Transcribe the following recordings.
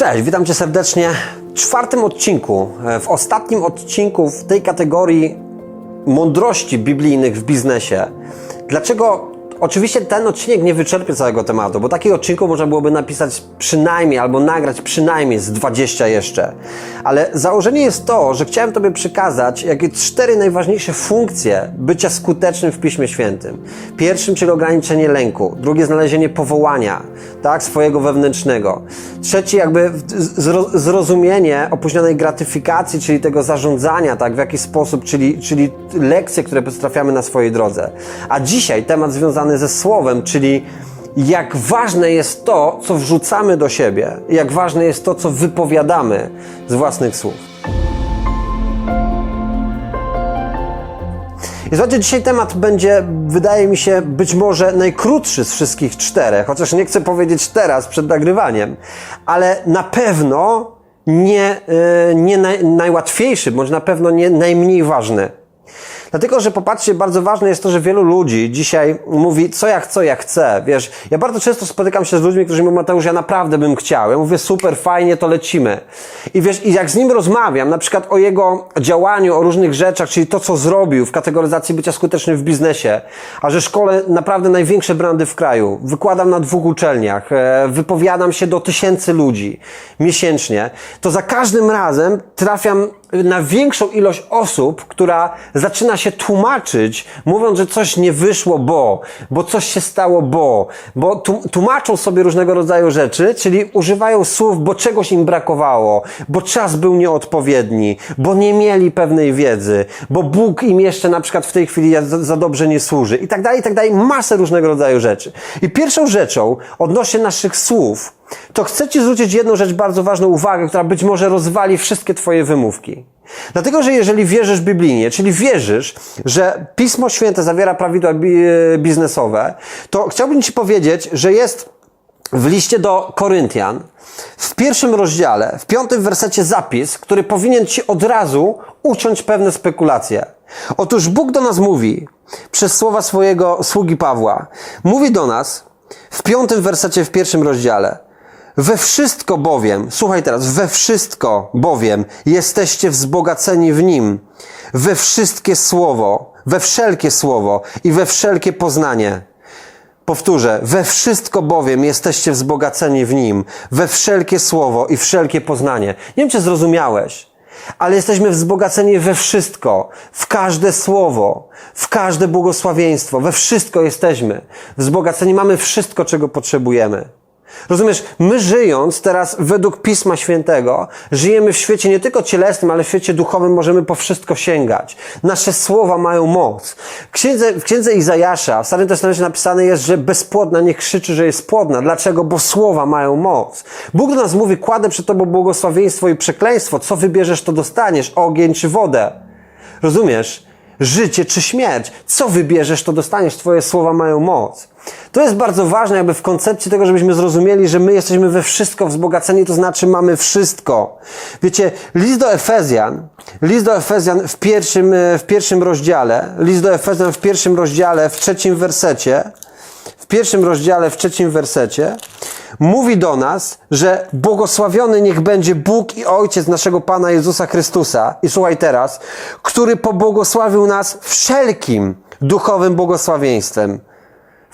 Cześć, witam Cię serdecznie w czwartym odcinku. e, W ostatnim odcinku w tej kategorii mądrości biblijnych w biznesie. Dlaczego? Oczywiście ten odcinek nie wyczerpie całego tematu, bo takich odcinków można byłoby napisać przynajmniej albo nagrać przynajmniej z 20 jeszcze. Ale założenie jest to, że chciałem Tobie przekazać jakie cztery najważniejsze funkcje bycia skutecznym w Piśmie Świętym. Pierwszym, czyli ograniczenie lęku. Drugie, znalezienie powołania, tak, swojego wewnętrznego. Trzeci, jakby zro, zrozumienie opóźnionej gratyfikacji, czyli tego zarządzania, tak, w jaki sposób, czyli, czyli lekcje, które trafiamy na swojej drodze. A dzisiaj temat związany ze słowem, czyli jak ważne jest to, co wrzucamy do siebie, jak ważne jest to, co wypowiadamy z własnych słów. I słuchajcie, dzisiaj temat będzie, wydaje mi się, być może najkrótszy z wszystkich czterech, chociaż nie chcę powiedzieć teraz przed nagrywaniem, ale na pewno nie, yy, nie naj, najłatwiejszy, bądź na pewno nie najmniej ważny. Dlatego, że popatrzcie, bardzo ważne jest to, że wielu ludzi dzisiaj mówi, co ja chcę, jak chcę. Wiesz, ja bardzo często spotykam się z ludźmi, którzy mówią, Mateusz, ja naprawdę bym chciał. Ja mówię, super, fajnie, to lecimy. I wiesz, i jak z nim rozmawiam, na przykład o jego działaniu, o różnych rzeczach, czyli to, co zrobił w kategoryzacji bycia skutecznym w biznesie, a że szkole naprawdę największe brandy w kraju, wykładam na dwóch uczelniach, e, wypowiadam się do tysięcy ludzi miesięcznie, to za każdym razem trafiam na większą ilość osób, która zaczyna się tłumaczyć, mówiąc, że coś nie wyszło, bo, bo coś się stało, bo, bo tłumaczą sobie różnego rodzaju rzeczy, czyli używają słów, bo czegoś im brakowało, bo czas był nieodpowiedni, bo nie mieli pewnej wiedzy, bo Bóg im jeszcze na przykład w tej chwili za, za dobrze nie służy i tak dalej, i tak dalej, masę różnego rodzaju rzeczy. I pierwszą rzeczą odnośnie naszych słów, to chcę Ci zwrócić jedną rzecz bardzo ważną uwagę, która być może rozwali wszystkie Twoje wymówki. Dlatego, że jeżeli wierzysz biblijnie, czyli wierzysz, że Pismo Święte zawiera prawidła biznesowe, to chciałbym Ci powiedzieć, że jest w liście do Koryntian, w pierwszym rozdziale, w piątym wersecie zapis, który powinien Ci od razu uciąć pewne spekulacje. Otóż Bóg do nas mówi, przez słowa swojego sługi Pawła, mówi do nas w piątym wersecie w pierwszym rozdziale, we wszystko bowiem, słuchaj teraz, we wszystko bowiem jesteście wzbogaceni w Nim, we wszystkie słowo, we wszelkie słowo i we wszelkie poznanie. Powtórzę, we wszystko bowiem jesteście wzbogaceni w Nim, we wszelkie słowo i wszelkie poznanie. Nie wiem, czy zrozumiałeś, ale jesteśmy wzbogaceni we wszystko, w każde słowo, w każde błogosławieństwo, we wszystko jesteśmy. Wzbogaceni mamy wszystko, czego potrzebujemy. Rozumiesz, my żyjąc teraz według Pisma Świętego, żyjemy w świecie nie tylko cielesnym, ale w świecie duchowym możemy po wszystko sięgać. Nasze słowa mają moc. W księdze, w księdze Izajasza, w Starym Testamencie napisane jest, że bezpłodna nie krzyczy, że jest płodna. Dlaczego? Bo słowa mają moc. Bóg do nas mówi, kładę przed Tobą błogosławieństwo i przekleństwo. Co wybierzesz, to dostaniesz. Ogień czy wodę. Rozumiesz? Życie czy śmierć. Co wybierzesz, to dostaniesz. Twoje słowa mają moc. To jest bardzo ważne, jakby w koncepcji tego, żebyśmy zrozumieli, że my jesteśmy we wszystko wzbogaceni, to znaczy mamy wszystko. Wiecie, list do Efezjan, list do Efezjan w pierwszym, w pierwszym rozdziale, list do Efezjan w pierwszym rozdziale, w trzecim wersecie, w pierwszym rozdziale, w trzecim wersecie, mówi do nas, że błogosławiony niech będzie Bóg i Ojciec naszego Pana Jezusa Chrystusa. I słuchaj teraz, który pobłogosławił nas wszelkim duchowym błogosławieństwem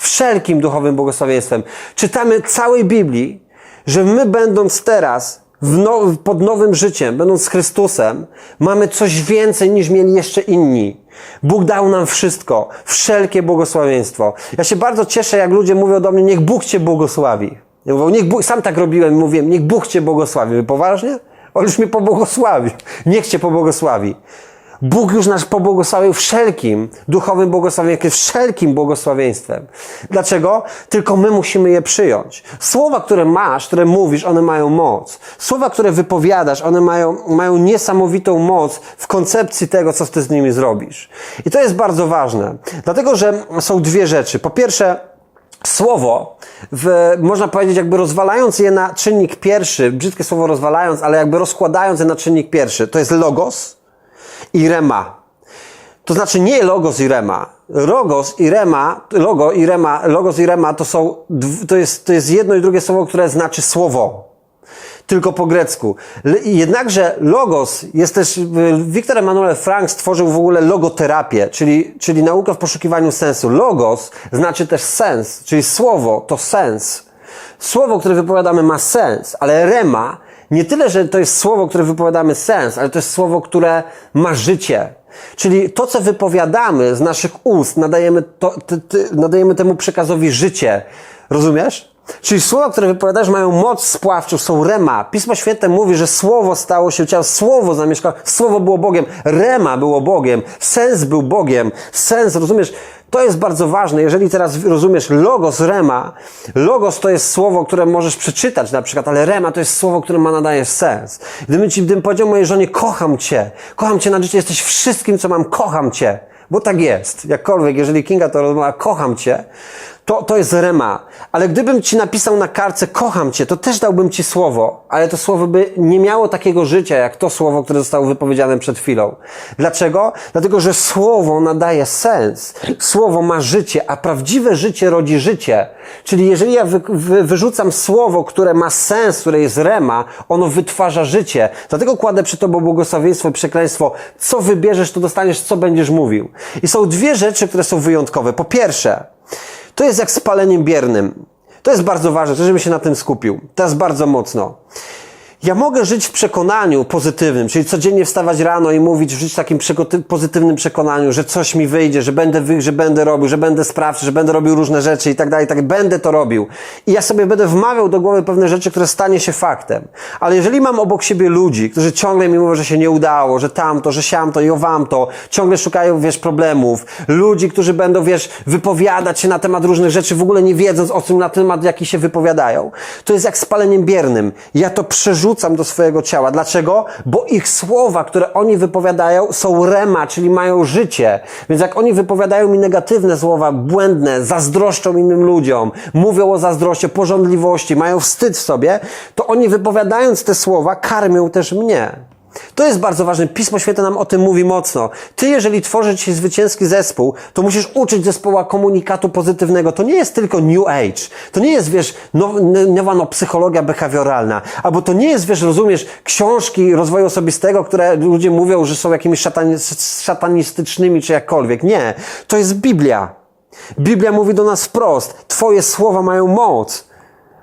wszelkim duchowym błogosławieństwem. Czytamy całej Biblii, że my będąc teraz now, pod nowym życiem, będąc z Chrystusem, mamy coś więcej niż mieli jeszcze inni. Bóg dał nam wszystko, wszelkie błogosławieństwo. Ja się bardzo cieszę, jak ludzie mówią do mnie, niech Bóg Cię błogosławi. Ja mówię, niech Bóg, sam tak robiłem, mówiłem, niech Bóg Cię błogosławi. Wy poważnie? On już mnie pobłogosławi. Niech Cię pobłogosławi. Bóg już nas pobłogosławił wszelkim duchowym błogosławieństwem, wszelkim błogosławieństwem. Dlaczego? Tylko my musimy je przyjąć. Słowa, które masz, które mówisz, one mają moc. Słowa, które wypowiadasz, one mają, mają niesamowitą moc w koncepcji tego, co ty z nimi zrobisz. I to jest bardzo ważne. Dlatego, że są dwie rzeczy. Po pierwsze, słowo, w, można powiedzieć, jakby rozwalając je na czynnik pierwszy, brzydkie słowo rozwalając, ale jakby rozkładając je na czynnik pierwszy, to jest logos, i rema. To znaczy nie logos i rema. Logos i rema, logo i rema, logos i rema to są, to jest, to jest jedno i drugie słowo, które znaczy słowo. Tylko po grecku. Jednakże logos jest też, Wiktor Emanuel Frank stworzył w ogóle logoterapię, czyli, czyli naukę w poszukiwaniu sensu. Logos znaczy też sens, czyli słowo to sens. Słowo, które wypowiadamy ma sens, ale rema nie tyle, że to jest słowo, które wypowiadamy sens, ale to jest słowo, które ma życie. Czyli to, co wypowiadamy z naszych ust, nadajemy, to, ty, ty, nadajemy temu przekazowi życie. Rozumiesz? Czyli słowa, które wypowiadasz, mają moc spławczą, są rema. Pismo Święte mówi, że słowo stało się ciałem, słowo zamieszkało, słowo było Bogiem, rema było Bogiem, sens był Bogiem, sens, rozumiesz? To jest bardzo ważne. Jeżeli teraz rozumiesz logos, rema, logos to jest słowo, które możesz przeczytać na przykład, ale rema to jest słowo, które ma nadajesz sens. Gdybym ci, gdybym powiedział mojej żonie, kocham cię, kocham cię na życie, jesteś wszystkim, co mam, kocham cię. Bo tak jest. Jakkolwiek, jeżeli Kinga to rozmawia, kocham cię, to, to jest rema. Ale gdybym ci napisał na kartce, kocham cię, to też dałbym ci słowo, ale to słowo by nie miało takiego życia, jak to słowo, które zostało wypowiedziane przed chwilą. Dlaczego? Dlatego, że słowo nadaje sens. Słowo ma życie, a prawdziwe życie rodzi życie. Czyli jeżeli ja wy, wy, wyrzucam słowo, które ma sens, które jest rema, ono wytwarza życie. Dlatego kładę przy tobą błogosławieństwo i przekleństwo. Co wybierzesz, to dostaniesz, co będziesz mówił. I są dwie rzeczy, które są wyjątkowe. Po pierwsze, to jest jak z paleniem biernym. To jest bardzo ważne, żebym się na tym skupił. Teraz bardzo mocno. Ja mogę żyć w przekonaniu pozytywnym, czyli codziennie wstawać rano i mówić, żyć w takim pozytywnym przekonaniu, że coś mi wyjdzie, że będę, wy- że będę robił, że będę sprawczy, że będę robił różne rzeczy i tak dalej, tak będę to robił. I ja sobie będę wmawiał do głowy pewne rzeczy, które stanie się faktem. Ale jeżeli mam obok siebie ludzi, którzy ciągle mi mówią, że się nie udało, że tamto, że siamto i owamto, ciągle szukają, wiesz, problemów, ludzi, którzy będą, wiesz, wypowiadać się na temat różnych rzeczy, w ogóle nie wiedząc o tym, na temat jaki się wypowiadają, to jest jak z paleniem biernym. Ja to przerzucam do swojego ciała. Dlaczego? Bo ich słowa, które oni wypowiadają, są rema, czyli mają życie. Więc jak oni wypowiadają mi negatywne słowa, błędne, zazdroszczą innym ludziom, mówią o zazdrości, o porządliwości, mają wstyd w sobie, to oni wypowiadając te słowa, karmią też mnie. To jest bardzo ważne. Pismo Święte nam o tym mówi mocno. Ty, jeżeli tworzysz dzisiaj zwycięski zespół, to musisz uczyć zespoła komunikatu pozytywnego. To nie jest tylko New Age. To nie jest, wiesz, now, nowa no, psychologia behawioralna. Albo to nie jest, wiesz, rozumiesz, książki rozwoju osobistego, które ludzie mówią, że są jakimiś szatani szatanistycznymi czy jakkolwiek. Nie. To jest Biblia. Biblia mówi do nas wprost. Twoje słowa mają moc.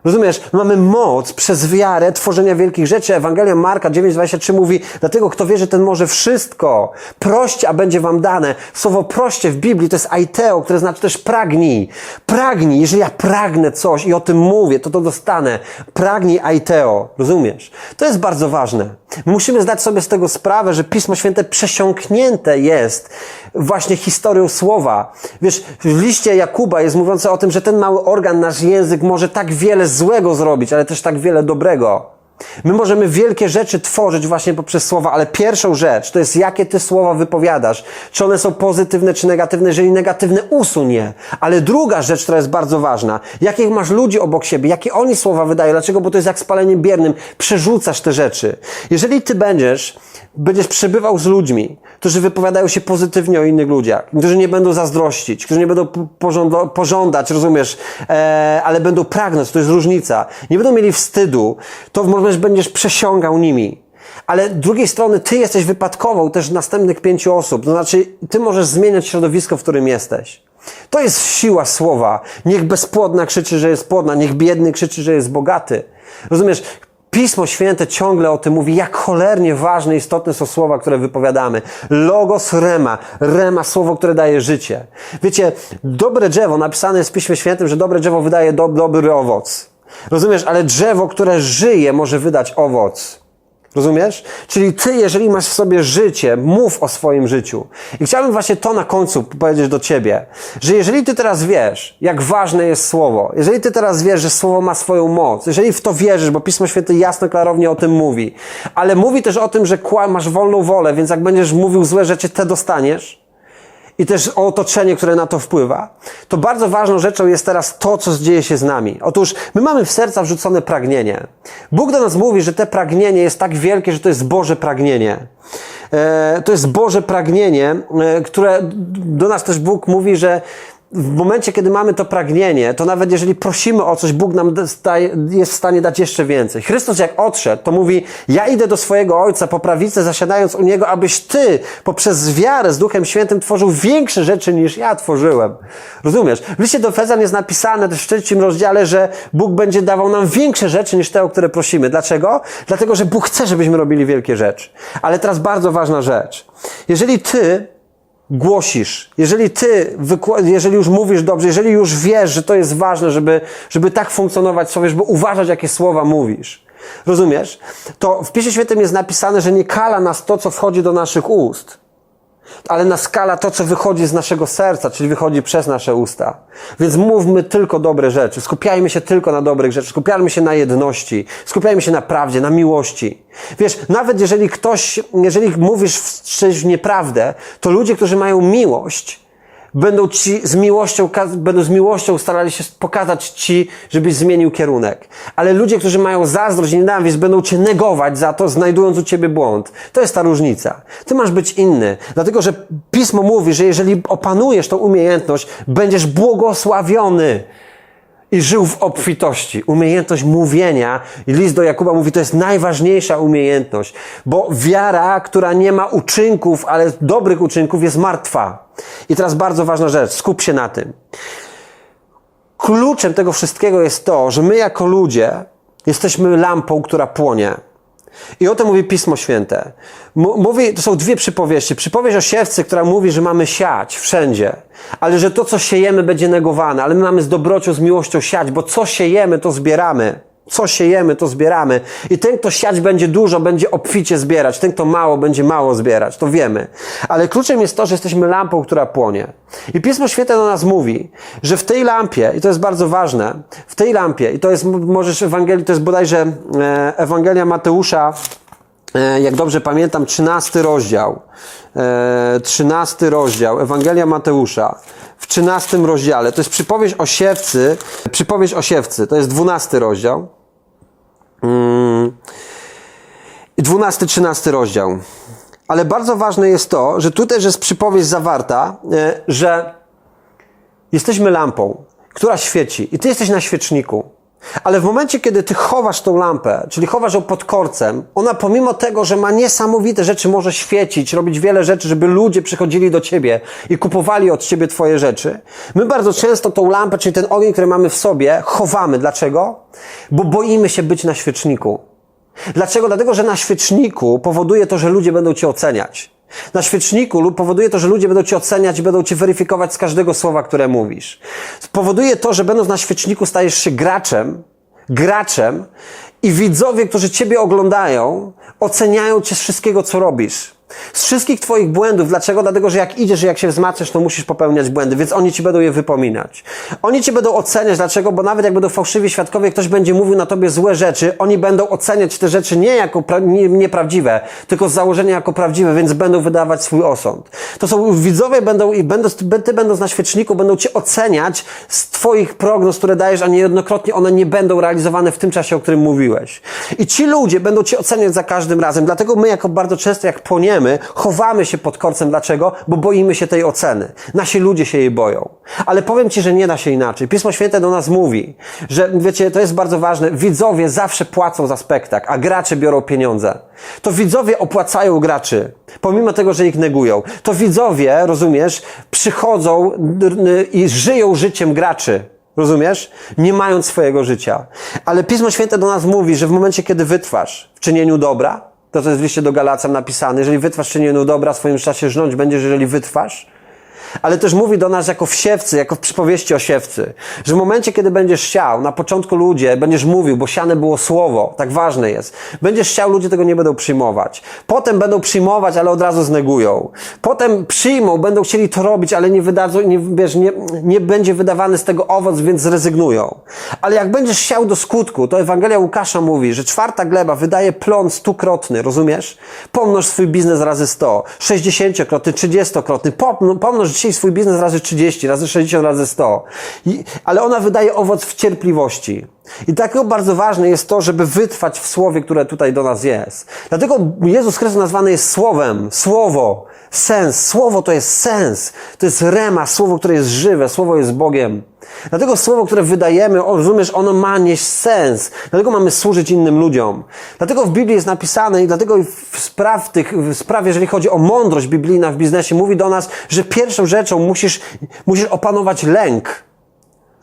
Rozumiesz? Mamy moc przez wiarę tworzenia wielkich rzeczy. Ewangelia Marka 9,23 mówi, dlatego kto wierzy, ten może wszystko. Proście, a będzie wam dane. Słowo proście w Biblii to jest aiteo, które znaczy też pragnij. Pragnij. Jeżeli ja pragnę coś i o tym mówię, to to dostanę. Pragnij aiteo. Rozumiesz? To jest bardzo ważne. Musimy zdać sobie z tego sprawę, że Pismo Święte przesiąknięte jest właśnie historią słowa. Wiesz, w liście Jakuba jest mówiące o tym, że ten mały organ, nasz język może tak wiele złego zrobić, ale też tak wiele dobrego. My możemy wielkie rzeczy tworzyć właśnie poprzez słowa, ale pierwszą rzecz to jest, jakie ty słowa wypowiadasz. Czy one są pozytywne, czy negatywne. Jeżeli negatywne, usuń. Ale druga rzecz, która jest bardzo ważna. Jakich masz ludzi obok siebie? Jakie oni słowa wydają? Dlaczego? Bo to jest jak spaleniem biernym. Przerzucasz te rzeczy. Jeżeli ty będziesz, będziesz przebywał z ludźmi, którzy wypowiadają się pozytywnie o innych ludziach, którzy nie będą zazdrościć, którzy nie będą pożąda- pożądać, rozumiesz, e, ale będą pragnąć, to jest różnica. Nie będą mieli wstydu, to może będziesz przesiągał nimi. Ale z drugiej strony ty jesteś wypadkową też następnych pięciu osób. To znaczy, ty możesz zmieniać środowisko, w którym jesteś. To jest siła słowa. Niech bezpłodna krzyczy, że jest płodna, niech biedny krzyczy, że jest bogaty. Rozumiesz? Pismo Święte ciągle o tym mówi, jak cholernie ważne, istotne są słowa, które wypowiadamy. Logos rema. Rema, słowo, które daje życie. Wiecie, dobre drzewo, napisane jest w Piśmie Świętym, że dobre drzewo wydaje do, dobry owoc. Rozumiesz? Ale drzewo, które żyje, może wydać owoc. Rozumiesz? Czyli ty, jeżeli masz w sobie życie, mów o swoim życiu. I chciałbym właśnie to na końcu powiedzieć do ciebie, że jeżeli ty teraz wiesz, jak ważne jest słowo, jeżeli ty teraz wiesz, że słowo ma swoją moc, jeżeli w to wierzysz, bo Pismo Święte jasno, klarownie o tym mówi, ale mówi też o tym, że masz wolną wolę, więc jak będziesz mówił złe rzeczy, te dostaniesz, i też o otoczenie, które na to wpływa, to bardzo ważną rzeczą jest teraz to, co dzieje się z nami. Otóż my mamy w serca wrzucone pragnienie. Bóg do nas mówi, że te pragnienie jest tak wielkie, że to jest Boże pragnienie. E, to jest Boże pragnienie, e, które do nas też Bóg mówi, że w momencie, kiedy mamy to pragnienie, to nawet jeżeli prosimy o coś, Bóg nam jest w stanie dać jeszcze więcej. Chrystus jak odszedł, to mówi, ja idę do swojego Ojca po prawicy, zasiadając u Niego, abyś Ty poprzez wiarę z Duchem Świętym tworzył większe rzeczy niż ja tworzyłem. Rozumiesz? W liście do Efezjan jest napisane też w trzecim rozdziale, że Bóg będzie dawał nam większe rzeczy niż te, o które prosimy. Dlaczego? Dlatego, że Bóg chce, żebyśmy robili wielkie rzeczy. Ale teraz bardzo ważna rzecz. Jeżeli Ty głosisz, jeżeli ty, jeżeli już mówisz dobrze, jeżeli już wiesz, że to jest ważne, żeby, żeby tak funkcjonować sobie, żeby uważać, jakie słowa mówisz, rozumiesz? To w Piśmie Świętym jest napisane, że nie kala nas to, co wchodzi do naszych ust, ale nas kala to, co wychodzi z naszego serca, czyli wychodzi przez nasze usta. Więc mówmy tylko dobre rzeczy, skupiajmy się tylko na dobrych rzeczach, skupiajmy się na jedności, skupiajmy się na prawdzie, na miłości. Wiesz, nawet jeżeli ktoś, jeżeli mówisz w- nieprawdę, to ludzie, którzy mają miłość, będą ci z miłością, będą z miłością starali się pokazać ci, żebyś zmienił kierunek. Ale ludzie, którzy mają zazdrość i nienawiść, będą cię negować za to, znajdując u ciebie błąd. To jest ta różnica. Ty masz być inny. Dlatego, że Pismo mówi, że jeżeli opanujesz tą umiejętność, będziesz błogosławiony i żył w obfitości. Umiejętność mówienia, list do Jakuba mówi, to jest najważniejsza umiejętność, bo wiara, która nie ma uczynków, ale dobrych uczynków, jest martwa. I teraz bardzo ważna rzecz, skup się na tym. Kluczem tego wszystkiego jest to, że my jako ludzie jesteśmy lampą, która płonie. I o tym mówi Pismo Święte. Mówi, to są dwie przypowieści. Przypowieść o siewcy, która mówi, że mamy siać wszędzie, ale że to, co siejemy, będzie negowane, ale my mamy z dobrocią, z miłością siać, bo co siejemy, to zbieramy. Co siejemy, to zbieramy. I ten, kto siać będzie dużo, będzie obficie zbierać. Ten, kto mało, będzie mało zbierać. To wiemy. Ale kluczem jest to, że jesteśmy lampą, która płonie. I Pismo Święte do nas mówi, że w tej lampie, i to jest bardzo ważne, w tej lampie, i to jest, możesz Ewangelii, to jest bodajże e, Ewangelia Mateusza, e, jak dobrze pamiętam, 13 rozdział. E, 13 rozdział, Ewangelia Mateusza. W 13 rozdziale, to jest przypowieść o siewcy, przypowieść o siewcy, to jest 12 rozdział. Mm. I 12-13 rozdział. Ale bardzo ważne jest to, że tu też jest przypowieść zawarta, e, że jesteśmy lampą, która świeci i ty jesteś na świeczniku. Ale w momencie, kiedy ty chowasz tą lampę, czyli chowasz ją pod korcem, ona pomimo tego, że ma niesamowite rzeczy, może świecić, robić wiele rzeczy, żeby ludzie przychodzili do ciebie i kupowali od ciebie twoje rzeczy. My bardzo często tą lampę, czyli ten ogień, który mamy w sobie, chowamy. Dlaczego? Bo boimy się być na świeczniku. Dlaczego? Dlatego, że na świeczniku powoduje to, że ludzie będą cię oceniać. Na świeczniku lub powoduje to, że ludzie będą cię oceniać i będą cię weryfikować z każdego słowa, które mówisz. Powoduje to, że będąc na świeczniku stajesz się graczem, graczem i widzowie, którzy ciebie oglądają, oceniają cię z wszystkiego, co robisz. Z wszystkich twoich błędów. Dlaczego? Dlatego, że jak idziesz i jak się wzmacniasz, to musisz popełniać błędy, więc oni ci będą je wypominać. Oni cię będą oceniać. Dlaczego? Bo nawet jak będą fałszywi świadkowie, ktoś będzie mówił na tobie złe rzeczy, oni będą oceniać te rzeczy nie jako nie, nieprawdziwe, tylko z założenia jako prawdziwe, więc będą wydawać swój osąd. To są widzowie będą i będąc, ty będąc na świeczniku, będą cię oceniać z twoich prognoz, które dajesz, a niejednokrotnie one nie będą realizowane w tym czasie, o którym mówiłeś. I ci ludzie będą cię oceniać za każdym razem. Dlatego my, jako bardzo często, jak płoniemy, chowamy się pod korcem. Dlaczego? Bo boimy się tej oceny. Nasi ludzie się jej boją. Ale powiem ci, że nie da się inaczej. Pismo Święte do nas mówi, że wiecie, to jest bardzo ważne. Widzowie zawsze płacą za spektakl, a gracze biorą pieniądze. To widzowie opłacają graczy, pomimo tego, że ich negują. To widzowie, rozumiesz, przychodzą i żyją życiem graczy. Rozumiesz? Nie mając swojego życia. Ale Pismo Święte do nas mówi, że w momencie, kiedy wytrwasz w czynieniu dobra, to co jest w liście do Galacjan napisane, jeżeli wytrwasz czynieniu dobra, w swoim czasie żnąć będziesz, jeżeli wytrwasz. Ale też mówi do nas jako w siewcy, jako w przypowieści o siewcy, że w momencie, kiedy będziesz siał, na początku ludzie, będziesz mówił, bo siane było słowo, tak ważne jest. Będziesz siał, ludzie tego nie będą przyjmować. Potem będą przyjmować, ale od razu znegują. Potem przyjmą, będą chcieli to robić, ale nie wydadzą, nie, wiesz, nie, nie będzie wydawany z tego owoc, więc zrezygnują. Ale jak będziesz siał do skutku, to Ewangelia Łukasza mówi, że czwarta gleba wydaje plon stukrotny, rozumiesz? Pomnoż swój biznes razy sto, sześćdziesięciokrotny, trzydziestokrotny, pomnoż dzisiaj swój biznes razy 30, razy 60, razy 100. I, ale ona wydaje owoc w cierpliwości. I dlatego bardzo ważne jest to, żeby wytrwać w słowie, które tutaj do nas jest. Dlatego Jezus Chrystus nazwany jest Słowem, Słowo, sens. Słowo to jest sens. To jest rema, słowo, które jest żywe, słowo jest Bogiem. Dlatego słowo, które wydajemy, rozumiesz, ono ma nieść sens. Dlatego mamy służyć innym ludziom. Dlatego w Biblii jest napisane i dlatego w spraw tych, w sprawie, jeżeli chodzi o mądrość biblijna w biznesie, mówi do nas, że pierwszą rzeczą musisz, musisz opanować lęk.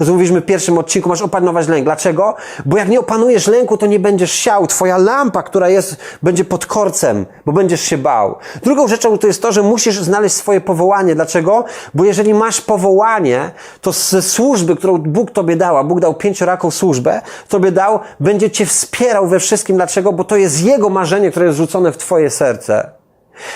Co mówiliśmy w pierwszym odcinku, masz opanować lęk. Dlaczego? Bo jak nie opanujesz lęku, to nie będziesz siał. Twoja lampa, która jest, będzie pod korcem, bo będziesz się bał. Drugą rzeczą to jest to, że musisz znaleźć swoje powołanie. Dlaczego? Bo jeżeli masz powołanie, to ze służby, którą Bóg Tobie dał, a Bóg dał pięcioraką służbę, Tobie dał, będzie Cię wspierał we wszystkim. Dlaczego? Bo to jest Jego marzenie, które jest rzucone w Twoje serce.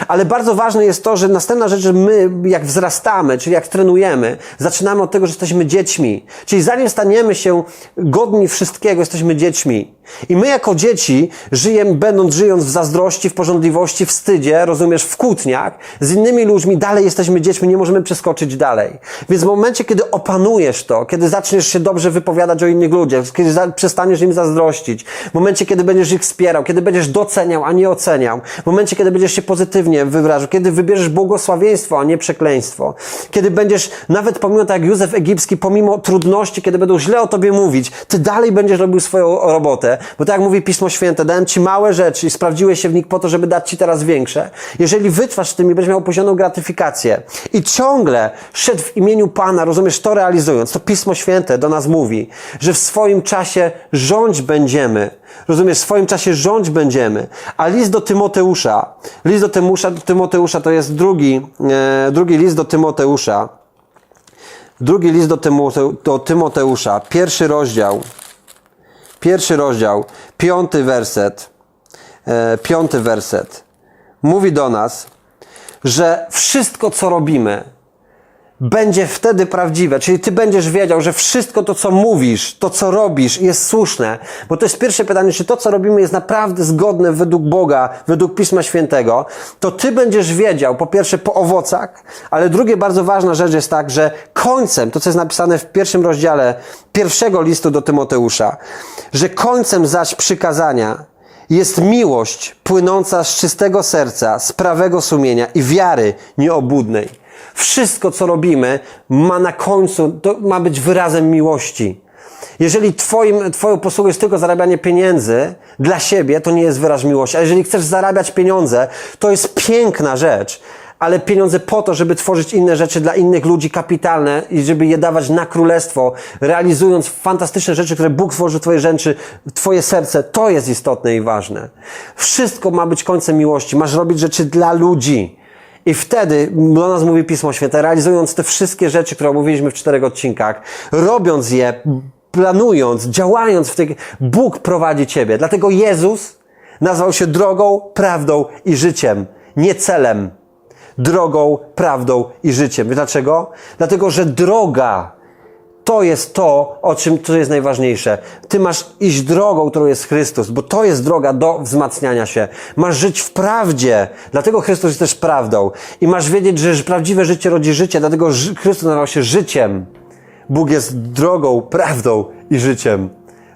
Ale bardzo ważne jest to, że następna rzecz, że my jak wzrastamy, czyli jak trenujemy, zaczynamy od tego, że jesteśmy dziećmi. Czyli zanim staniemy się godni wszystkiego, jesteśmy dziećmi. I my jako dzieci żyjemy, będąc żyjąc w zazdrości, w porządliwości, wstydzie, rozumiesz, w kłótniach, z innymi ludźmi dalej jesteśmy dziećmi, nie możemy przeskoczyć dalej. Więc w momencie, kiedy opanujesz to, kiedy zaczniesz się dobrze wypowiadać o innych ludziach, kiedy przestaniesz im zazdrościć, w momencie, kiedy będziesz ich wspierał, kiedy będziesz doceniał, a nie oceniał, w momencie, kiedy będziesz się pozytywnie wyrażał, kiedy wybierzesz błogosławieństwo, a nie przekleństwo, kiedy będziesz, nawet pomimo tak jak Józef Egipski, pomimo trudności, kiedy będą źle o tobie mówić, ty dalej będziesz robił swoją robotę, bo tak jak mówi Pismo Święte, dałem ci małe rzeczy i sprawdziłeś się w nich po to, żeby dać ci teraz większe. Jeżeli wytrwasz w tym i będziesz miał opóźnioną gratyfikację i ciągle szedł w imieniu Pana, rozumiesz, to realizując, to Pismo Święte do nas mówi, że w swoim czasie rządź będziemy. Rozumiesz, w swoim czasie rządź będziemy. A list do Tymoteusza, list do Tymusza, Tymoteusza to jest drugi, e, drugi list do Tymoteusza. Drugi list do, Tymote, do Tymoteusza, pierwszy rozdział. Pierwszy rozdział, piąty werset, e, piąty werset. Mówi do nas, że wszystko, co robimy, będzie wtedy prawdziwe. Czyli ty będziesz wiedział, że wszystko to, co mówisz, to, co robisz, jest słuszne. Bo to jest pierwsze pytanie, czy to, co robimy, jest naprawdę zgodne według Boga, według Pisma Świętego. To ty będziesz wiedział, po pierwsze, po owocach, ale drugie bardzo ważna rzecz jest tak, że końcem, to co jest napisane w pierwszym rozdziale pierwszego listu do Tymoteusza, że końcem zaś przykazania jest miłość płynąca z czystego serca, z prawego sumienia i wiary nieobudnej. Wszystko, co robimy, ma na końcu, to ma być wyrazem miłości. Jeżeli twoim, twoją posługą jest tylko zarabianie pieniędzy dla siebie, to nie jest wyraz miłości. A jeżeli chcesz zarabiać pieniądze, to jest piękna rzecz, ale pieniądze po to, żeby tworzyć inne rzeczy dla innych ludzi kapitalne i żeby je dawać na królestwo, realizując fantastyczne rzeczy, które Bóg tworzy w twoje rzeczy, twoje serce, to jest istotne i ważne. Wszystko ma być końcem miłości. Masz robić rzeczy dla ludzi. I wtedy do nas mówi Pismo Święte, realizując te wszystkie rzeczy, które omówiliśmy w czterech odcinkach, robiąc je, planując, działając w tych, Bóg prowadzi Ciebie. Dlatego Jezus nazwał się drogą, prawdą i życiem, nie celem. Drogą, prawdą i życiem. Dlaczego? Dlatego, że droga to jest to, o czym to jest najważniejsze. Ty masz iść drogą, którą jest Chrystus, bo to jest droga do wzmacniania się. Masz żyć w prawdzie, dlatego Chrystus jest też prawdą. I masz wiedzieć, że prawdziwe życie rodzi życie, dlatego Chrystus nazywał się życiem. Bóg jest drogą, prawdą i życiem.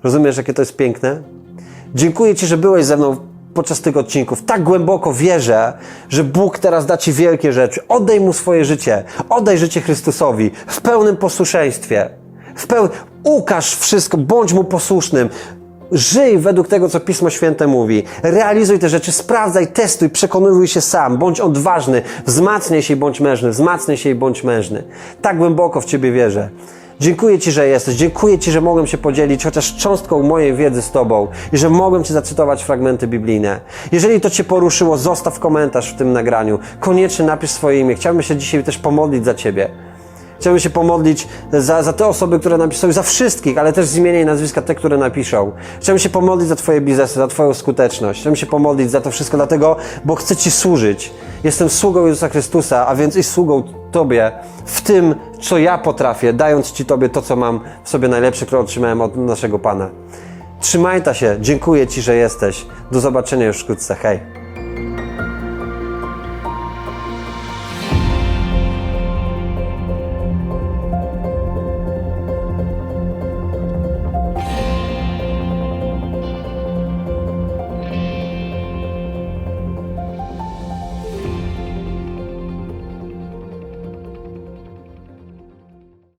Rozumiesz, jakie to jest piękne? Dziękuję Ci, że byłeś ze mną podczas tych odcinków. Tak głęboko wierzę, że Bóg teraz da Ci wielkie rzeczy. Oddaj Mu swoje życie. Oddaj życie Chrystusowi w pełnym posłuszeństwie. W. Ukaż wszystko, bądź Mu posłusznym. Żyj według tego, co Pismo Święte mówi. Realizuj te rzeczy, sprawdzaj, testuj, przekonywuj się sam. Bądź odważny, wzmacniaj się i bądź mężny, wzmacniaj się i bądź mężny. Tak głęboko w Ciebie wierzę. Dziękuję Ci, że jesteś. Dziękuję Ci, że mogłem się podzielić chociaż cząstką mojej wiedzy z Tobą i że mogłem Ci zacytować fragmenty biblijne. Jeżeli to Cię poruszyło, zostaw komentarz w tym nagraniu. Koniecznie napisz swoje imię. Chciałbym się dzisiaj też pomodlić za Ciebie. Chciałbym się pomodlić za, za te osoby, które napisały, za wszystkich, ale też z imienia i nazwiska te, które napiszą. Chciałbym się pomodlić za Twoje biznesy, za Twoją skuteczność. Chciałbym się pomodlić za to wszystko, dlatego, bo chcę Ci służyć. Jestem sługą Jezusa Chrystusa, a więc i sługą Tobie w tym, co ja potrafię, dając Ci Tobie to, co mam w sobie najlepsze, które otrzymałem od naszego Pana. Trzymaj ta się. Dziękuję Ci, że jesteś. Do zobaczenia już wkrótce. Hej.